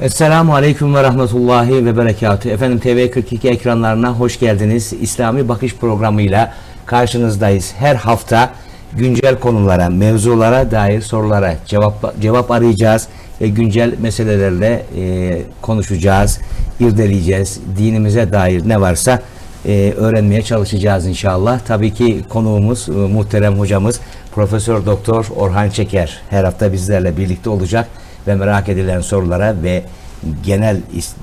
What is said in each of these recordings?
Esselamu Aleyküm ve Rahmetullahi ve Berekatü. Efendim TV42 ekranlarına hoş geldiniz. İslami Bakış programıyla karşınızdayız. Her hafta güncel konulara, mevzulara dair sorulara cevap cevap arayacağız ve güncel meselelerle e, konuşacağız, irdeleyeceğiz. Dinimize dair ne varsa e, öğrenmeye çalışacağız inşallah. Tabii ki konuğumuz, e, muhterem hocamız Profesör Doktor Orhan Çeker her hafta bizlerle birlikte olacak ve merak edilen sorulara ve genel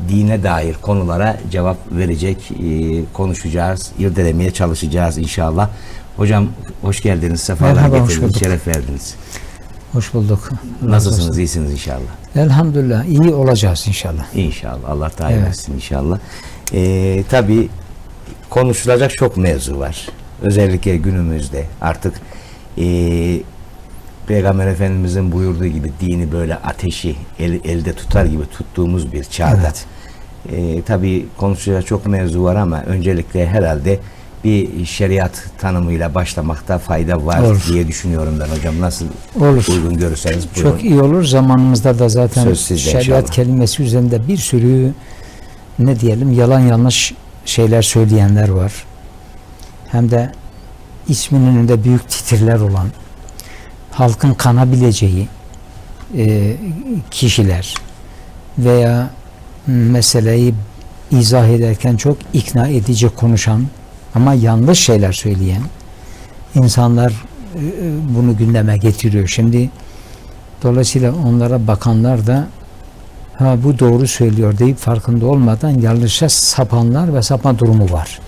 dine dair konulara cevap verecek, e, konuşacağız, irdelemeye çalışacağız inşallah. Hocam hoş geldiniz, sefalar Merhaba, getirdiniz, şeref verdiniz. Hoş bulduk. Nasılsınız, olsun. iyisiniz inşallah. Elhamdülillah iyi olacağız inşallah. İnşallah, Allah daim Evet. etsin inşallah. E, tabii konuşulacak çok mevzu var. Özellikle günümüzde artık e, Peygamber Efendimizin buyurduğu gibi dini böyle ateşi el- elde tutar gibi tuttuğumuz bir çağda. Evet. E, tabii konuşacak çok mevzu var ama öncelikle herhalde bir şeriat tanımıyla başlamakta fayda var Olur. diye düşünüyorum ben hocam. Nasıl Olur. uygun görürseniz buyurun. Çok iyi olur. Zamanımızda da zaten şeriat inşallah. kelimesi üzerinde bir sürü ne diyelim yalan yanlış şeyler söyleyenler var. Hem de isminin önünde büyük titirler olan halkın kanabileceği e, kişiler veya meseleyi izah ederken çok ikna edici konuşan ama yanlış şeyler söyleyen insanlar e, bunu gündeme getiriyor. Şimdi dolayısıyla onlara bakanlar da ha bu doğru söylüyor deyip farkında olmadan yanlışa sapanlar ve sapma durumu var.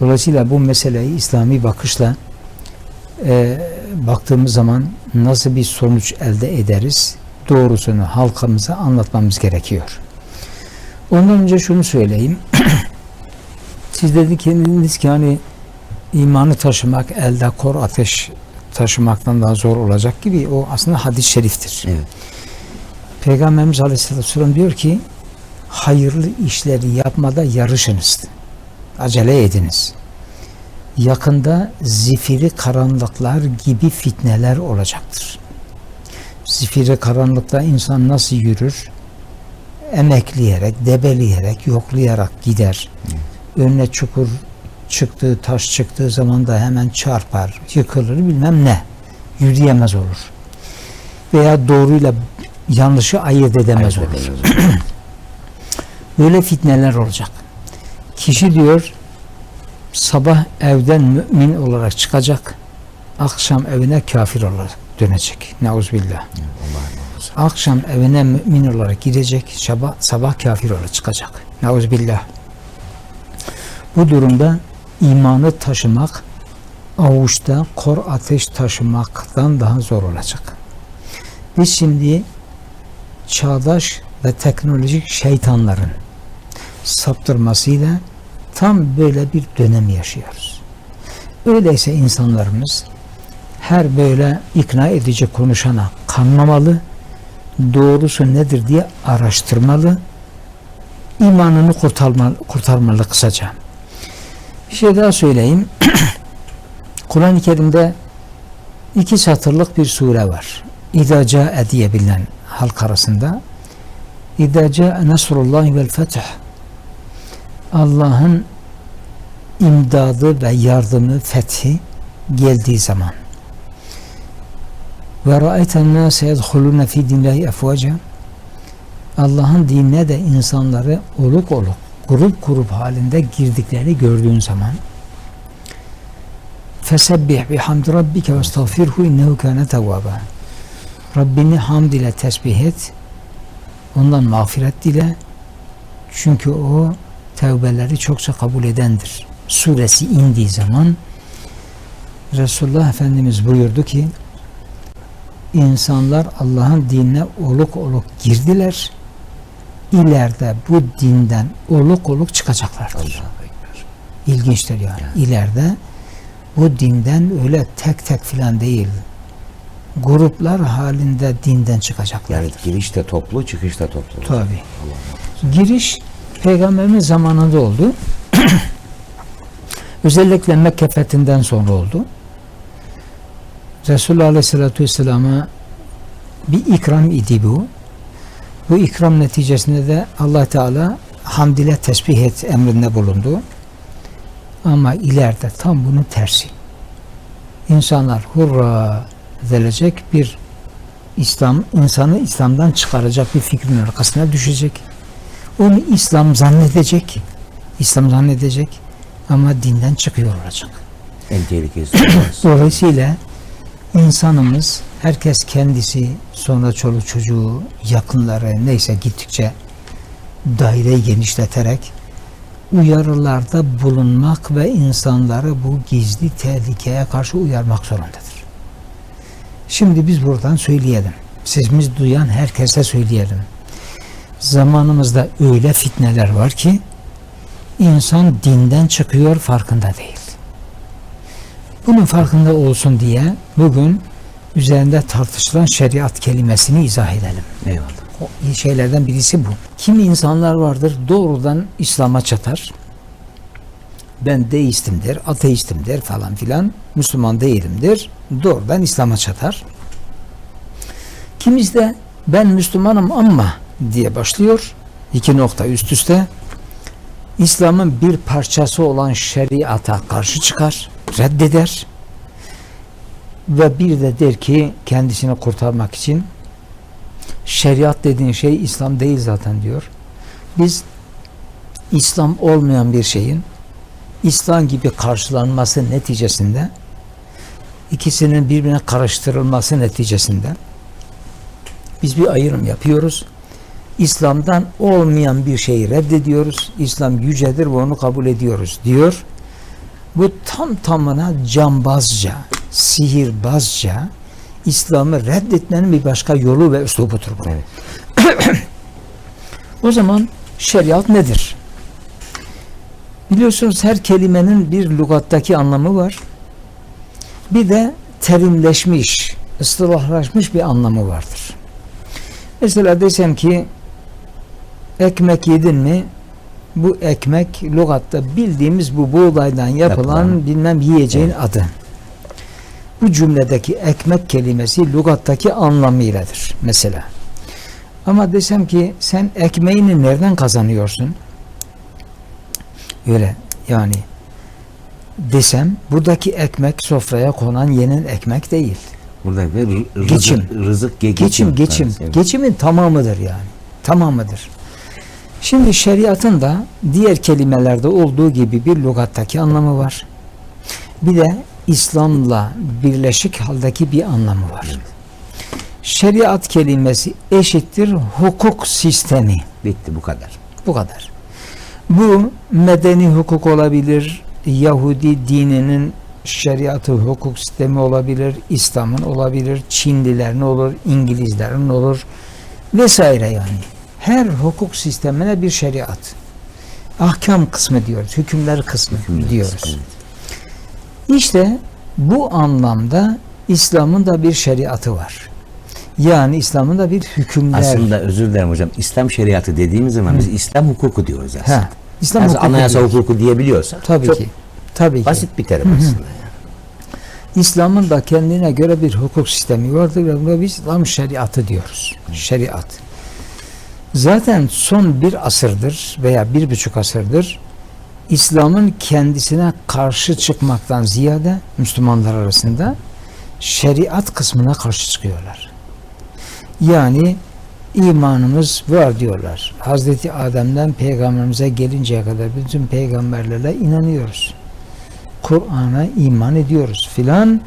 Dolayısıyla bu meseleyi İslami bakışla e, baktığımız zaman nasıl bir sonuç elde ederiz? Doğrusunu halkımıza anlatmamız gerekiyor. Ondan önce şunu söyleyeyim. Siz dediniz ki hani imanı taşımak elde kor ateş taşımaktan daha zor olacak gibi o aslında hadis-i şeriftir. Evet. Peygamberimiz Aleyhisselatü Vesselam diyor ki hayırlı işleri yapmada yarışınız. Acele ediniz. Yakında zifiri karanlıklar gibi fitneler olacaktır. Zifiri karanlıkta insan nasıl yürür? Emekleyerek, debeleyerek, yoklayarak gider. Önüne çukur çıktığı, taş çıktığı zaman da hemen çarpar, yıkılır bilmem ne. Yürüyemez olur. Veya doğruyla yanlışı ayırt edemez olur. Böyle fitneler olacak. Kişi diyor sabah evden mümin olarak çıkacak, akşam evine kafir olarak dönecek. Neuzubillah. Akşam evine mümin olarak girecek, sabah, sabah kafir olarak çıkacak. Neuzubillah. Bu durumda imanı taşımak avuçta kor ateş taşımaktan daha zor olacak. Biz şimdi çağdaş ve teknolojik şeytanların saptırmasıyla tam böyle bir dönem yaşıyoruz. Öyleyse insanlarımız her böyle ikna edici konuşana kanmamalı, doğrusu nedir diye araştırmalı, imanını kurtarmalı, kurtarmalı kısaca. Bir şey daha söyleyeyim. Kur'an-ı Kerim'de iki satırlık bir sure var. İdâ câe diye halk arasında. İdâ câe nasrullahi vel fetih. Allah'ın imdadı ve yardımı, fethi geldiği zaman. Ve ra'ayten nâse yedhulûne fî dinlâhi efvâca. Allah'ın dinine de insanları oluk oluk, grup grup halinde girdikleri gördüğün zaman Fesebbih bihamdi rabbike ve estağfirhu innehu kâne tevvâbâ. Rabbini hamd ile tesbih et. Ondan mağfiret dile. Çünkü o tevbeleri çokça kabul edendir. Suresi indiği zaman Resulullah Efendimiz buyurdu ki insanlar Allah'ın dinine oluk oluk girdiler. İleride bu dinden oluk oluk çıkacaklardır. İlginçtir yani. İleride bu dinden öyle tek tek filan değil. Gruplar halinde dinden çıkacaklar. Yani giriş de toplu, çıkış da toplu. Tabi. Giriş peygamberimiz zamanında oldu. Özellikle Mekke fethinden sonra oldu. Resulullah Aleyhisselatü Vesselam'a bir ikram idi bu. Bu ikram neticesinde de Allah Teala hamd ile tesbih et emrinde bulundu. Ama ileride tam bunun tersi. İnsanlar hurra edilecek bir İslam, insanı İslam'dan çıkaracak bir fikrin arkasına düşecek. Onu İslam zannedecek. İslam zannedecek ama dinden çıkıyor olacak. En tehlikelisi. orası. Dolayısıyla insanımız herkes kendisi sonra çoluk çocuğu yakınları neyse gittikçe daireyi genişleterek uyarılarda bulunmak ve insanları bu gizli tehlikeye karşı uyarmak zorundadır. Şimdi biz buradan söyleyelim. Sesimiz duyan herkese söyleyelim. Zamanımızda öyle fitneler var ki insan dinden çıkıyor farkında değil. Bunun farkında olsun diye bugün üzerinde tartışılan şeriat kelimesini izah edelim. Eyvallah. O şeylerden birisi bu. Kimi insanlar vardır doğrudan İslam'a çatar. Ben deistimdir, ateistimdir falan filan. Müslüman değilimdir. Doğrudan İslam'a çatar. Kimisi de ben Müslümanım ama diye başlıyor. İki nokta üst üste. İslam'ın bir parçası olan şeriata karşı çıkar, reddeder ve bir de der ki kendisini kurtarmak için şeriat dediğin şey İslam değil zaten diyor. Biz İslam olmayan bir şeyin İslam gibi karşılanması neticesinde ikisinin birbirine karıştırılması neticesinde biz bir ayrım yapıyoruz. İslam'dan olmayan bir şeyi reddediyoruz. İslam yücedir ve onu kabul ediyoruz diyor. Bu tam tamına cambazca, sihirbazca İslam'ı reddetmenin bir başka yolu ve üslubudur bu. Evet. O zaman şeriat nedir? Biliyorsunuz her kelimenin bir lügattaki anlamı var. Bir de terimleşmiş, ıstılahlaşmış bir anlamı vardır. Mesela desem ki ekmek yedin mi? Bu ekmek lügatta bildiğimiz bu buğdaydan yapılan, Yapılan. bilmem yiyeceğin adı. Bu cümledeki ekmek kelimesi lügattaki anlamıyladır mesela. Ama desem ki sen ekmeğini nereden kazanıyorsun? Öyle yani desem buradaki ekmek sofraya konan yenen ekmek değil. Burada rı- rızık, Geçim. rızık ge- Geçim, geçim. Evet. Geçimin tamamıdır yani. Tamamıdır. Şimdi şeriatın da diğer kelimelerde olduğu gibi bir lügattaki anlamı var. Bir de İslam'la birleşik haldeki bir anlamı var. Şeriat kelimesi eşittir hukuk sistemi. Bitti bu kadar. Bu kadar. Bu medeni hukuk olabilir, Yahudi dininin şeriatı hukuk sistemi olabilir, İslam'ın olabilir, Çinlilerin olur, İngilizlerin olur vesaire yani. Her hukuk sistemine bir şeriat. Ahkam kısmı diyoruz, hükümler kısmı Hükümler diyoruz. kısmı, İşte bu anlamda İslam'ın da bir şeriatı var. Yani İslam'ın da bir hükümler. Aslında özür dilerim hocam. İslam şeriatı dediğimiz zaman biz İslam hukuku diyoruz aslında. ha, İslam Yani hukuku anayasa diyoruz. hukuku diyebiliyorsak Tabii çok ki. Tabii ki. basit bir terim aslında. İslam'ın da kendine göre bir hukuk sistemi vardır ve buna biz İslam şeriatı diyoruz. Şeriat. Zaten son bir asırdır veya bir buçuk asırdır İslam'ın kendisine karşı çıkmaktan ziyade Müslümanlar arasında şeriat kısmına karşı çıkıyorlar. Yani imanımız var diyorlar. Hazreti Adem'den peygamberimize gelinceye kadar bütün peygamberlerle inanıyoruz. Kur'an'a iman ediyoruz filan.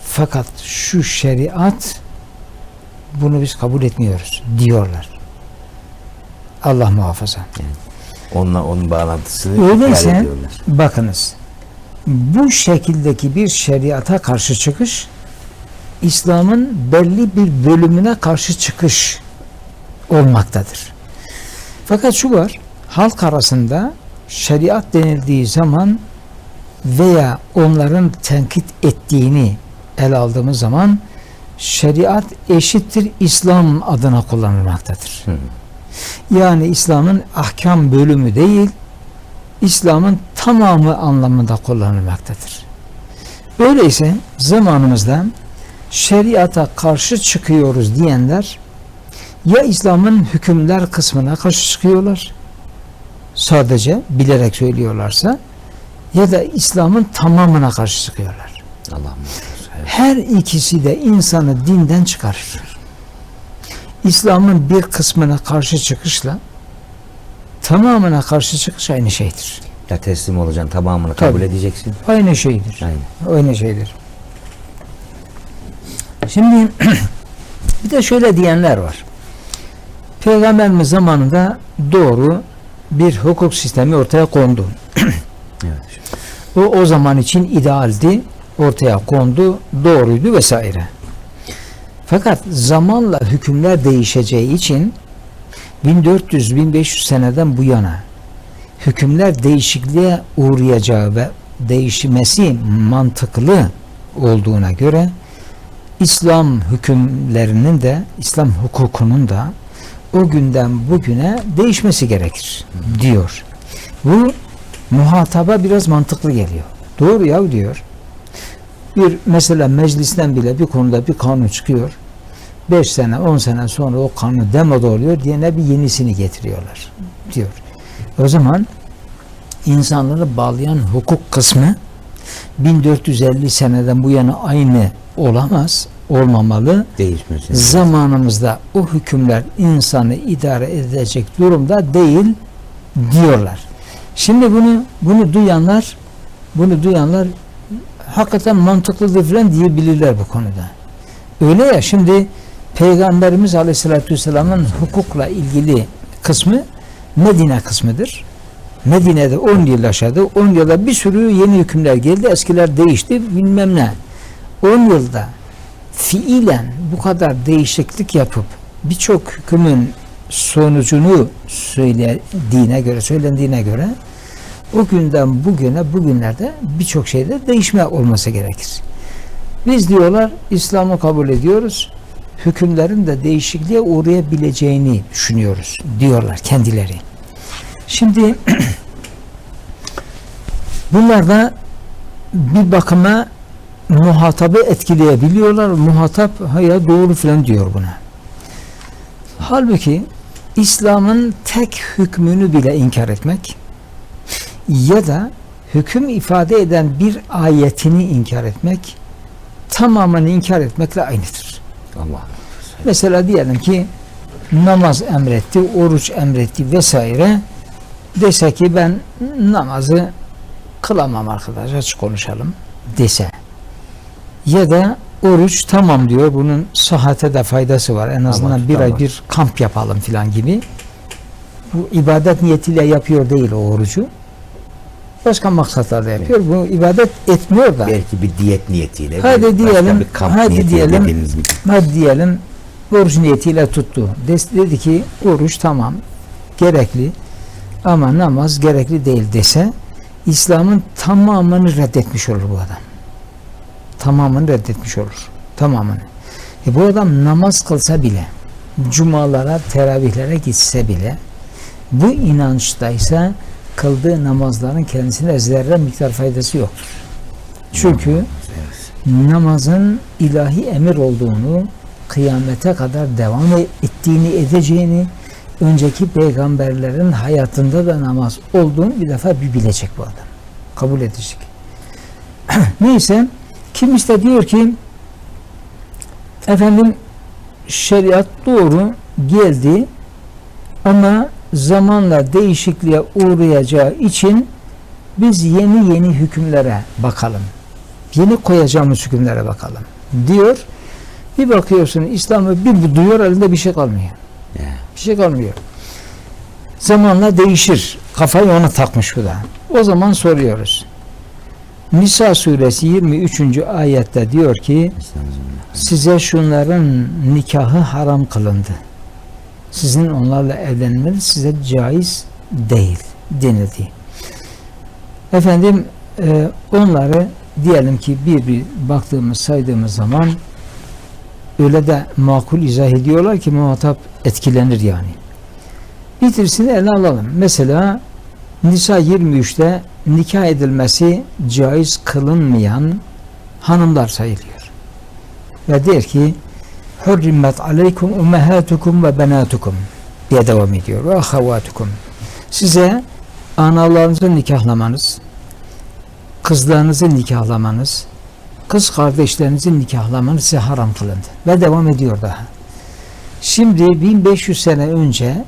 Fakat şu şeriat bunu biz kabul etmiyoruz diyorlar. Allah muhafaza. Onunla onun bağlantısını Öyleyse bakınız bu şekildeki bir şeriata karşı çıkış İslam'ın belli bir bölümüne karşı çıkış olmaktadır. Fakat şu var halk arasında şeriat denildiği zaman veya onların tenkit ettiğini el aldığımız zaman şeriat eşittir İslam adına kullanılmaktadır. Hı. Yani İslam'ın ahkam bölümü değil, İslam'ın tamamı anlamında kullanılmaktadır. Öyleyse zamanımızda şeriata karşı çıkıyoruz diyenler Ya İslam'ın hükümler kısmına karşı çıkıyorlar. Sadece bilerek söylüyorlarsa ya da İslam'ın tamamına karşı çıkıyorlar. Allah. Her ikisi de insanı dinden çıkarır. İslam'ın bir kısmına karşı çıkışla tamamına karşı çıkış aynı şeydir. Ya teslim olacaksın tamamını kabul Tabii. edeceksin. Aynı şeydir. Aynen. Aynı şeydir. Şimdi bir de şöyle diyenler var. Peygamberimiz zamanında doğru bir hukuk sistemi ortaya kondu. Evet. O o zaman için idealdi, ortaya kondu, doğruydu vesaire. Fakat zamanla hükümler değişeceği için 1400-1500 seneden bu yana hükümler değişikliğe uğrayacağı ve değişmesi mantıklı olduğuna göre İslam hükümlerinin de İslam hukukunun da o günden bugüne değişmesi gerekir diyor. Bu muhataba biraz mantıklı geliyor. Doğru ya diyor. Bir mesela meclisten bile bir konuda bir kanun çıkıyor. 5 sene 10 sene sonra o kanun demoda oluyor diyene bir yenisini getiriyorlar diyor. O zaman insanları bağlayan hukuk kısmı 1450 seneden bu yana aynı olamaz, olmamalı. Değişmesin. Zamanımızda o hükümler insanı idare edecek durumda değil diyorlar. Şimdi bunu bunu duyanlar bunu duyanlar hakikaten mantıklıdır falan diyebilirler bu konuda. Öyle ya şimdi Peygamberimiz Aleyhisselatü Vesselam'ın hukukla ilgili kısmı Medine kısmıdır. Medine'de 10 yıl yaşadı. 10 yılda bir sürü yeni hükümler geldi. Eskiler değişti bilmem ne. 10 yılda fiilen bu kadar değişiklik yapıp birçok hükümün sonucunu söylediğine göre, söylendiğine göre o günden bugüne bugünlerde birçok şeyde değişme olması gerekir. Biz diyorlar İslam'ı kabul ediyoruz. Hükümlerin de değişikliğe uğrayabileceğini düşünüyoruz diyorlar kendileri. Şimdi bunlar da bir bakıma muhatabı etkileyebiliyorlar. Muhatap haya doğru filan diyor buna. Halbuki İslam'ın tek hükmünü bile inkar etmek ya da hüküm ifade eden bir ayetini inkar etmek tamamını inkar etmekle aynıdır. Allah. Mesela diyelim ki namaz emretti, oruç emretti vesaire dese ki ben namazı kılamam arkadaş açık konuşalım dese ya da oruç tamam diyor bunun sıhhate de faydası var en azından Tamam, bir ay tamam. bir kamp yapalım filan gibi bu ibadet niyetiyle yapıyor değil o orucu başka maksatlarda yapıyor bu ibadet etmiyor da Belki bir diyet niyetiyle. Hadi diyelim, bir kamp hadi diyelim. gibi. Hadi diyelim oruç niyetiyle tuttu. Dedi ki oruç tamam gerekli ama namaz gerekli değil dese İslam'ın tamamını reddetmiş olur bu adam. Tamamını reddetmiş olur. Tamamını. E bu adam namaz kılsa bile cumalara, teravihlere gitse bile bu inançtaysa kıldığı namazların kendisine zerre miktar faydası yoktur. Çünkü namazın ilahi emir olduğunu, kıyamete kadar devam ettiğini, edeceğini, önceki peygamberlerin hayatında da namaz olduğunu bir defa bir bilecek bu adam. Kabul edecek. Neyse, kim işte diyor ki efendim şeriat doğru geldi ama zamanla değişikliğe uğrayacağı için biz yeni yeni hükümlere bakalım yeni koyacağımız hükümlere bakalım diyor. Bir bakıyorsun İslam'ı bir bu duyuyor elinde bir şey kalmıyor. Bir şey kalmıyor. Zamanla değişir. Kafayı ona takmış bu da. O zaman soruyoruz. Nisa suresi 23. ayette diyor ki size şunların nikahı haram kılındı. Sizin onlarla evlenmeniz size caiz değil denildi. Efendim e, onları diyelim ki bir bir baktığımız saydığımız zaman öyle de makul izah ediyorlar ki muhatap etkilenir yani. Bitirsini ele alalım. Mesela Nisa 23'te nikah edilmesi caiz kılınmayan hanımlar sayılıyor. Ve der ki hurrimet aleykum ummahatukum ve benatukum diye devam ediyor. Ve ahavatukum. Size analarınızı nikahlamanız, kızlarınızı nikahlamanız, kız kardeşlerinizi nikahlamanız size haram kılındı. Ve devam ediyor daha. Şimdi 1500 sene önce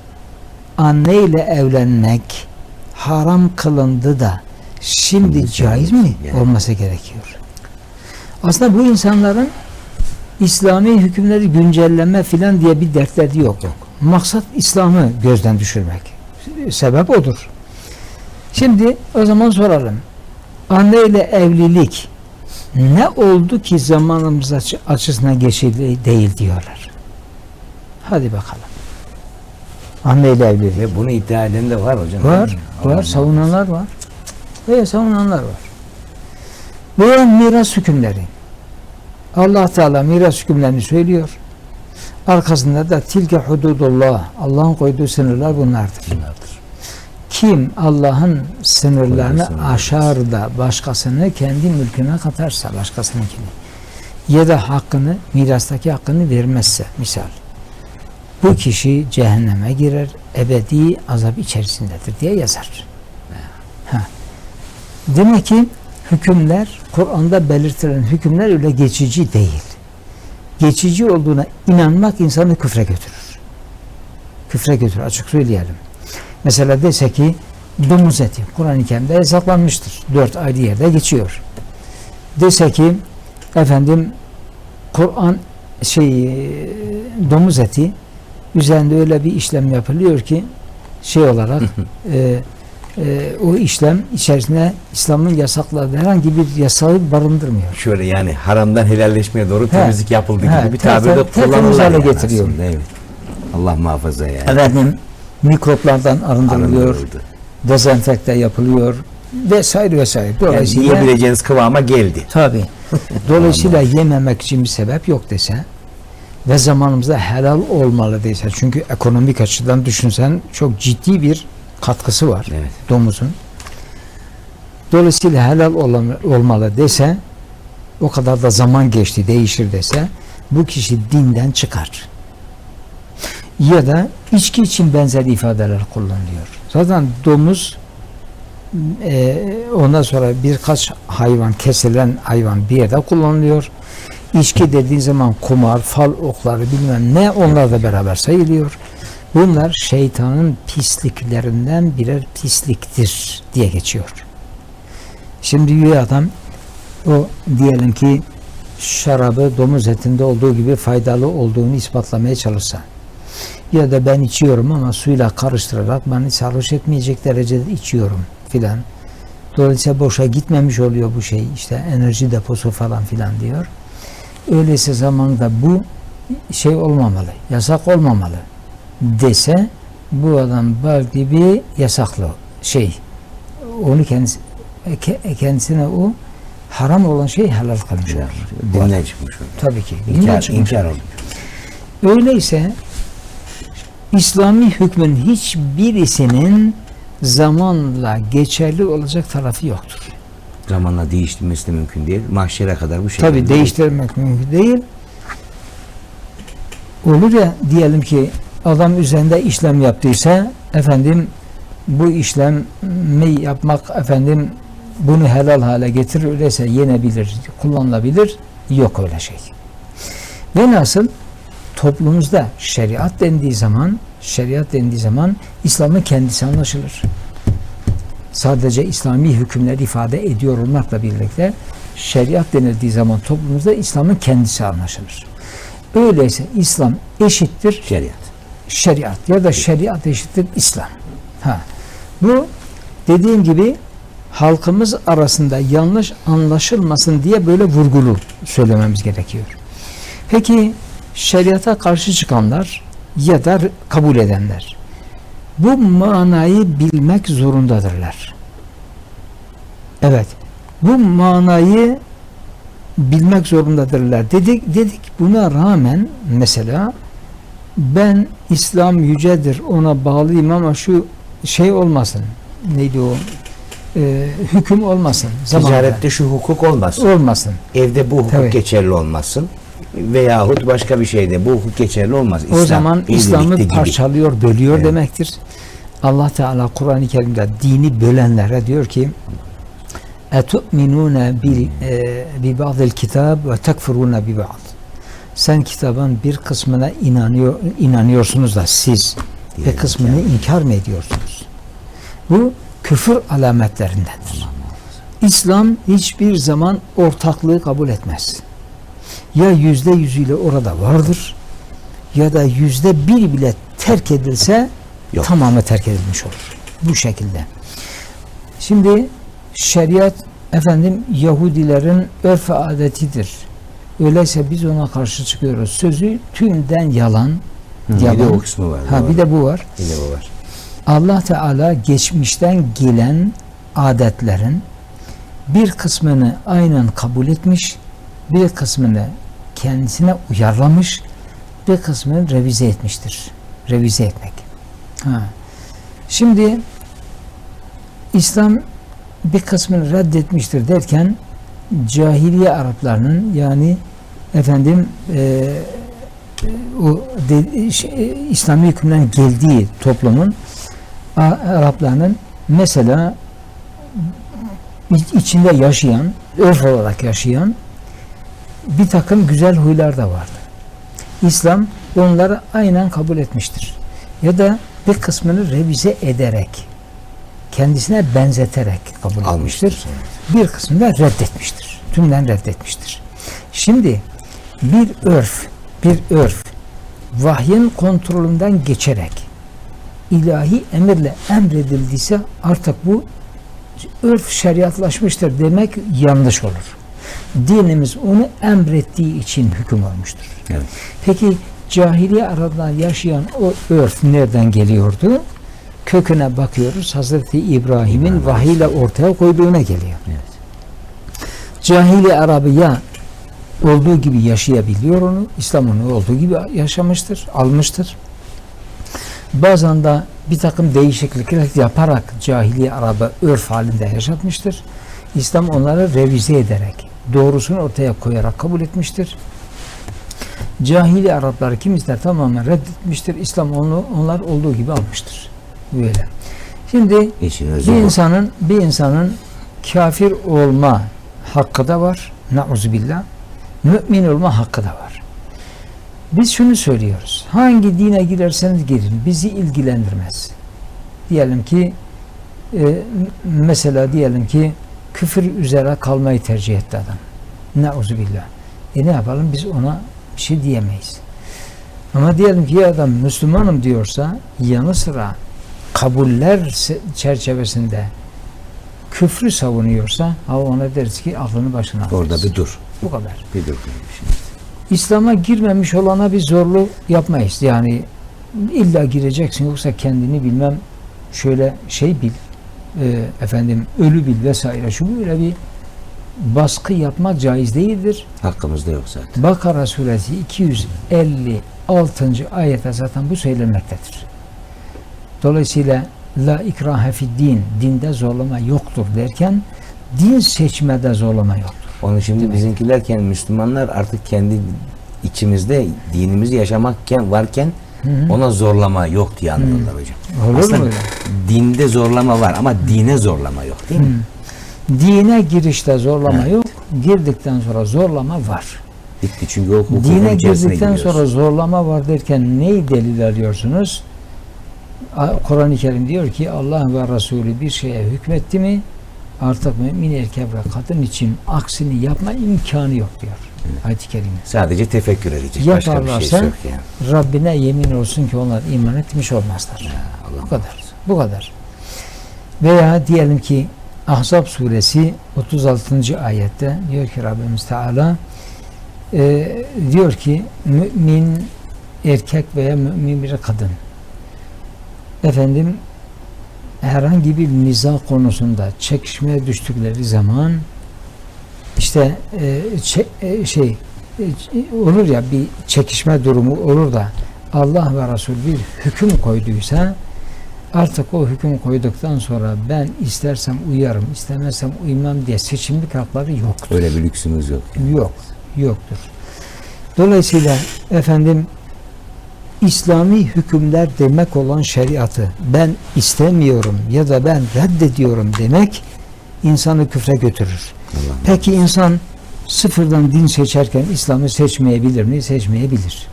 anne ile evlenmek haram kılındı da şimdi caiz, mi yani. olması gerekiyor. Aslında bu insanların İslami hükümleri güncelleme filan diye bir dertleri yok. yok. Maksat İslam'ı gözden düşürmek. Sebep odur. Şimdi o zaman soralım. Anne ile evlilik ne oldu ki zamanımız açı- açısından geçerli değil diyorlar. Hadi bakalım. Anne ile evlilik. Ve bunu iddia eden de var hocam. Var, var, savunanlar var. Ve savunanlar var. Bu miras hükümleri. Allah Teala miras hükümlerini söylüyor. Arkasında da tilke hududullah. Allah'ın koyduğu sınırlar bunlardır. Bunlardır. Kim Allah'ın sınırlarını aşar da başkasını kendi mülküne katarsa başkasınınkini ya da hakkını mirastaki hakkını vermezse misal bu kişi cehenneme girer ebedi azap içerisindedir diye yazar. Ha. Demek ki hükümler Kur'an'da belirtilen hükümler öyle geçici değil. Geçici olduğuna inanmak insanı küfre götürür. Küfre götürür açık söyleyelim. Mesela dese ki domuz eti Kur'an-ı Kerim'de yasaklanmıştır. Dört ayrı yerde geçiyor. Dese ki efendim Kur'an şey e, domuz eti üzerinde öyle bir işlem yapılıyor ki şey olarak e, e, o işlem içerisinde İslam'ın yasakladığı herhangi bir yasağı barındırmıyor. Şöyle yani haramdan helalleşmeye doğru temizlik yapıldı gibi bir tabirde kullanılır hale yani getiriyor. Evet. Allah muhafaza yani. Efendim mikroplardan arındırılıyor, Arındırıldı. dezenfekte yapılıyor vesaire vesaire. Yani Dolayısıyla yiyebileceğiniz kıvama geldi. Tabi. Dolayısıyla yememek için bir sebep yok dese ve zamanımızda helal olmalı dese çünkü ekonomik açıdan düşünsen çok ciddi bir katkısı var Evet. domuzun. Dolayısıyla helal olmalı dese o kadar da zaman geçti değişir dese bu kişi dinden çıkar. Ya da içki için benzer ifadeler kullanılıyor. Zaten domuz e, ondan sonra birkaç hayvan kesilen hayvan bir yerde kullanılıyor. İçki dediğin zaman kumar, fal okları bilmem ne onlar da beraber sayılıyor. Bunlar şeytanın pisliklerinden birer pisliktir diye geçiyor. Şimdi bir adam o diyelim ki şarabı domuz etinde olduğu gibi faydalı olduğunu ispatlamaya çalışsa ya da ben içiyorum ama suyla karıştırarak beni sarhoş etmeyecek derecede içiyorum filan. Dolayısıyla boşa gitmemiş oluyor bu şey işte enerji deposu falan filan diyor. Öyleyse zamanında bu şey olmamalı, yasak olmamalı dese bu adam bal gibi yasaklı şey. Onu kendisi, ke- kendisine o haram olan şey helal kılmış olur. Dinden çıkmış oldu. Tabii ki. İnkar, çıkmış inkar olur. Öyleyse İslami hükmün hiçbirisinin zamanla geçerli olacak tarafı yoktur. Zamanla değiştirmesi de mümkün değil. Mahşere kadar bu şey. Tabi değiştirmek mümkün değil. Olur ya diyelim ki adam üzerinde işlem yaptıysa efendim bu işlemi yapmak efendim bunu helal hale getirir öyleyse yenebilir, kullanılabilir. Yok öyle şey. Ve nasıl toplumumuzda şeriat dendiği zaman şeriat dendiği zaman İslam'ın kendisi anlaşılır. Sadece İslami hükümler ifade ediyor olmakla birlikte şeriat denildiği zaman toplumumuzda İslam'ın kendisi anlaşılır. Öyleyse İslam eşittir Şeriat. Şeriat ya da şeriat eşittir İslam. Ha. Bu dediğim gibi halkımız arasında yanlış anlaşılmasın diye böyle vurgulu söylememiz gerekiyor. Peki şeriata karşı çıkanlar ya da kabul edenler bu manayı bilmek zorundadırlar. Evet. Bu manayı bilmek zorundadırlar. Dedik dedik buna rağmen mesela ben İslam yücedir ona bağlıyım ama şu şey olmasın. Neydi o? Ee, hüküm olmasın. Zamanında. Ticarette şu hukuk olmasın. olmasın. Evde bu hukuk Tabii. geçerli olmasın. veyahut başka bir şeyde bu hukuk geçerli olmaz. o zaman İslam'ı gibi. parçalıyor, bölüyor Evet. demektir. Allah Teala Kur'an-ı Kerim'de dini bölenlere diyor ki etu'minune bil e, bi ba'dil Sen kitabın bir kısmına inanıyor inanıyorsunuz da siz bir Diğer kısmını inkar mı ediyorsunuz? Bu küfür alametlerindendir. İslam hiçbir zaman ortaklığı kabul etmez. Ya yüzde yüzüyle orada vardır ya da yüzde bir bile terk edilse Yok. tamamı terk edilmiş olur. Bu şekilde. Şimdi şeriat efendim Yahudilerin örf ve adetidir. Öyleyse biz ona karşı çıkıyoruz. Sözü tümden yalan. Hı, bir de yalan. o kısmı var. Ha doğru. bir de bu var. Bir de bu var. Allah Teala geçmişten gelen adetlerin bir kısmını aynen kabul etmiş, bir kısmını kendisine uyarlamış, bir kısmını revize etmiştir. Revize etmek. Ha. Şimdi İslam bir kısmını reddetmiştir derken cahiliye Araplarının yani efendim e, o de, şey, İslami hükümden geldiği toplumun Araplarının mesela iç- içinde yaşayan, örf olarak yaşayan bir takım güzel huylar da vardı. İslam onları aynen kabul etmiştir. Ya da bir kısmını revize ederek, kendisine benzeterek kabul Almıştır. etmiştir. Bir kısmını da reddetmiştir. Tümden reddetmiştir. Şimdi bir örf, bir örf vahyin kontrolünden geçerek ilahi emirle emredildiyse artık bu örf şeriatlaşmıştır demek yanlış olur. Dinimiz onu emrettiği için hüküm olmuştur. Evet. Peki cahiliye Araplar yaşayan o örf nereden geliyordu? Köküne bakıyoruz. Hazreti İbrahim'in İbrahim vahiyle ortaya koyduğuna geliyor. Evet. Cahiliye Arabı ya olduğu gibi yaşayabiliyor onu. İslam onu olduğu gibi yaşamıştır, almıştır. Bazen de bir takım değişiklikler yaparak cahiliye Arabı örf halinde yaşatmıştır. İslam onları revize ederek, doğrusunu ortaya koyarak kabul etmiştir. Cahili Arapları kimisler tamamen reddetmiştir. İslam onu onlar olduğu gibi almıştır. Böyle. Şimdi bir insanın bir insanın kafir olma hakkı da var. Nauzubillah. Mümin olma hakkı da var. Biz şunu söylüyoruz. Hangi dine girerseniz girin bizi ilgilendirmez. Diyelim ki e, mesela diyelim ki küfür üzere kalmayı tercih etti adam. Nauzubillah. E ne yapalım biz ona bir şey diyemeyiz. Ama diyelim ki adam Müslümanım diyorsa yanı sıra kabuller çerçevesinde küfrü savunuyorsa ha ona deriz ki aklını başına al. Orada bir dur. Bu kadar. Bir dur. İslam'a girmemiş olana bir zorlu yapmayız. Yani illa gireceksin yoksa kendini bilmem şöyle şey bil e, efendim ölü bil vesaire şu böyle bir baskı yapmak caiz değildir. Hakkımızda yok zaten. Bakara suresi 256. ayette zaten bu söylenmektedir. Dolayısıyla la ikrahe fid din dinde zorlama yoktur derken din seçmede zorlama yoktur. Onu şimdi bizimkilerken Müslümanlar artık kendi içimizde dinimizi yaşamakken varken Hı hı. ona zorlama yok diye anlıyorlar hocam. Olur Aslında mu dinde zorlama var ama dine zorlama yok değil mi? Dine girişte zorlama Evet. yok. Girdikten sonra zorlama var. Bitti çünkü o Dine girdikten giriyoruz. sonra zorlama var derken neyi delil alıyorsunuz? Kur'an-ı Kerim diyor ki Allah ve Resulü bir şeye hükmetti mi artık mümin erkek ve kadın için aksini yapma imkanı yok diyor. Ayet-i Kerime. Sadece tefekkür edecek. Başka bir şey Yaparlarsa yok yani. Rabbine yemin olsun ki onlar iman etmiş olmazlar. Allah Bu kadar. Bu kadar. Veya diyelim ki Ahzab suresi 36. ayette diyor ki Rabbimiz Teala e, diyor ki mümin erkek veya mümin bir kadın efendim herhangi bir niza konusunda çekişmeye düştükleri zaman işte e, çe- e, şey e, olur ya bir çekişme durumu olur da Allah ve Resul bir hüküm koyduysa artık o hüküm koyduktan sonra ben istersem uyarım, istemezsem uymam diye seçimlik hakları yoktur. Öyle bir lüksümüz yok. yani. Yok, yoktur. Dolayısıyla efendim İslami hükümler demek olan şeriatı ben istemiyorum ya da ben reddediyorum demek insanı küfre götürür. Allah. Peki insan sıfırdan din seçerken İslam'ı seçmeyebilir mi? Seçmeyebilir.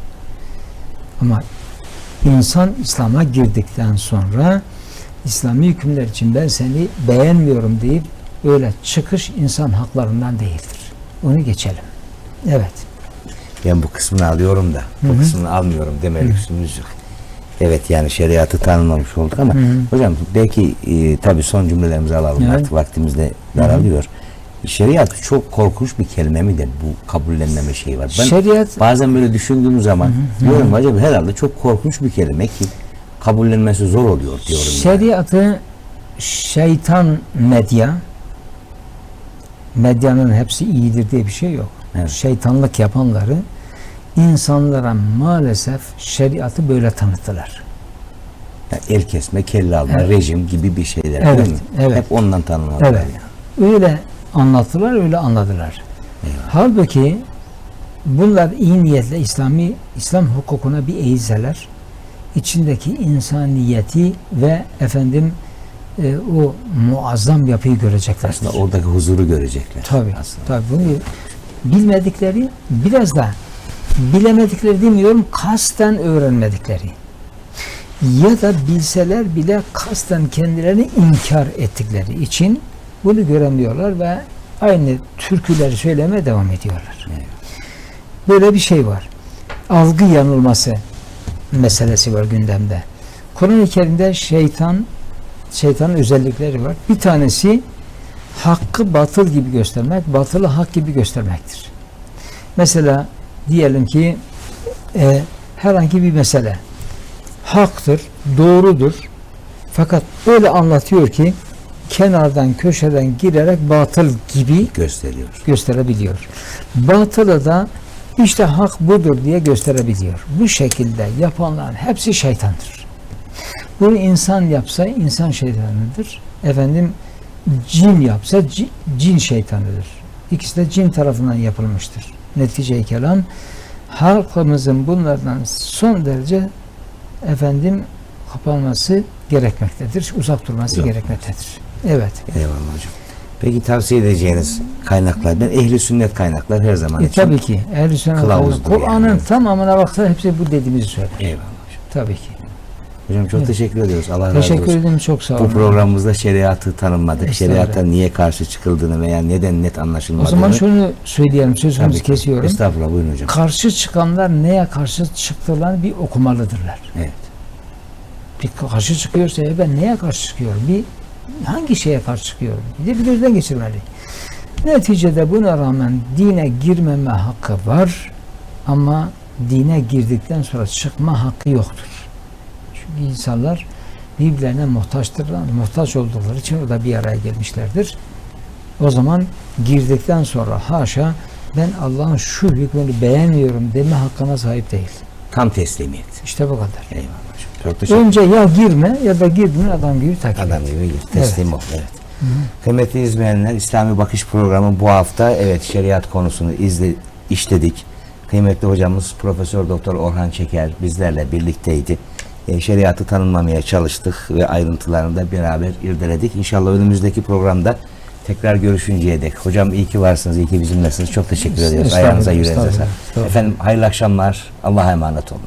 Ama insan İslam'a girdikten sonra İslami hükümler için ben seni beğenmiyorum deyip öyle çıkış insan haklarından değildir. Onu geçelim. Evet. Ben bu kısmını alıyorum da bu Hı hı. kısmını almıyorum deme lüksümüz yok. Evet yani şeriatı tanımlamış olduk ama Hı hı. hocam belki e, tabii son cümlelerimizi alalım Evet. artık vaktimiz de daralıyor. Şeriat çok korkunç bir kelime midir bu kabullenmeme şeyi var. Ben Şeriat bazen böyle düşündüğüm zaman diyorum acaba herhalde çok korkunç bir kelime ki kabullenmesi zor oluyor diyorum. yani. Şeriatı şeytan medya medyanın hepsi iyidir diye bir şey yok. Evet. Şeytanlık yapanları insanlara maalesef şeriatı böyle tanıttılar. Yani el kesme, kelle alma, Evet. rejim gibi bir şeyler Evet, değil mi? evet. Hep ondan tanımladılar. Evet. yani. Öyle anlattılar, öyle anladılar. Eyvallah. Halbuki bunlar iyi niyetle İslami İslam hukukuna bir eğilseler içindeki insaniyeti ve efendim e, o muazzam yapıyı görecekler. Aslında oradaki huzuru görecekler. Tabii. Aslında. Tabii bunu bilmedikleri biraz da bilemedikleri demiyorum kasten öğrenmedikleri ya da bilseler bile kasten kendilerini inkar ettikleri için bunu göremiyorlar ve aynı türküleri söylemeye devam ediyorlar. Evet. Böyle bir şey var. Algı yanılması meselesi var gündemde. Kur'an-ı Kerim'de şeytan şeytanın özellikleri var. Bir tanesi hakkı batıl gibi göstermek, batılı hak gibi göstermektir. Mesela diyelim ki e, herhangi bir mesele haktır, doğrudur. Fakat öyle anlatıyor ki kenardan, köşeden girerek batıl gibi gösteriyor. gösterebiliyor. Batılı da işte hak budur diye gösterebiliyor. Bu şekilde yapanların hepsi şeytandır. Bunu insan yapsa insan şeytanıdır. Efendim cin yapsa ci- cin şeytanıdır. İkisi de cin tarafından yapılmıştır. Netice-i kelam halkımızın bunlardan son derece efendim kapanması gerekmektedir. Uzak durması Uzak gerekmektedir. Evet. Eyvallah hocam. Peki tavsiye edeceğiniz kaynaklar, ben ehli sünnet kaynaklar her zaman E, için. tabii ki. Ehl-i sünnet Kur'an'ın yani. tamamına baksa hepsi bu dediğimizi söyler. Eyvallah hocam. Tabii ki. Hocam çok Evet. teşekkür ediyoruz. Allah razı Teşekkür olsun. ederim. Çok sağ Bu olun. programımızda şeriatı tanımladık. Şeriata niye karşı çıkıldığını veya neden net O anlaşılmadığını. zaman şunu söyleyelim. Tabii Sözünüzü ki. kesiyorum. Estağfurullah buyurun hocam. Karşı çıkanlar neye karşı çıktıklarını bir okumalıdırlar. Evet. Bir karşı çıkıyorsa ben neye karşı çıkıyorum? Bir hangi şeye karşı çıkıyorum? Bir de bir gözden geçirmeli. Neticede buna rağmen dine girmeme hakkı var ama dine girdikten sonra çıkma hakkı yoktur. İnsanlar birbirlerine muhtaçtırlar. Muhtaç oldukları için orada bir araya gelmişlerdir. O zaman girdikten sonra haşa ben Allah'ın şu hükmünü beğenmiyorum deme hakkına sahip değil. Tam teslimiyet. İşte bu kadar. Eyvallah. Çok teşekkür Önce ya girme ya da girdin adam gibi takip et. Adam gibi gir. Teslim ol. Evet. Kıymetli izleyenler İslami Bakış programı bu hafta evet şeriat konusunu izle, işledik. Kıymetli hocamız Profesör Doktor Orhan Çeker bizlerle birlikteydi. E, şeriatı tanımlamaya çalıştık ve ayrıntılarını da beraber irdeledik. İnşallah önümüzdeki programda tekrar görüşünceye dek. Hocam iyi ki varsınız, iyi ki bizimlesiniz. Çok teşekkür ediyoruz. Ayağınıza yüreğinize sağlık. Efendim hayırlı akşamlar. Allah'a emanet olun.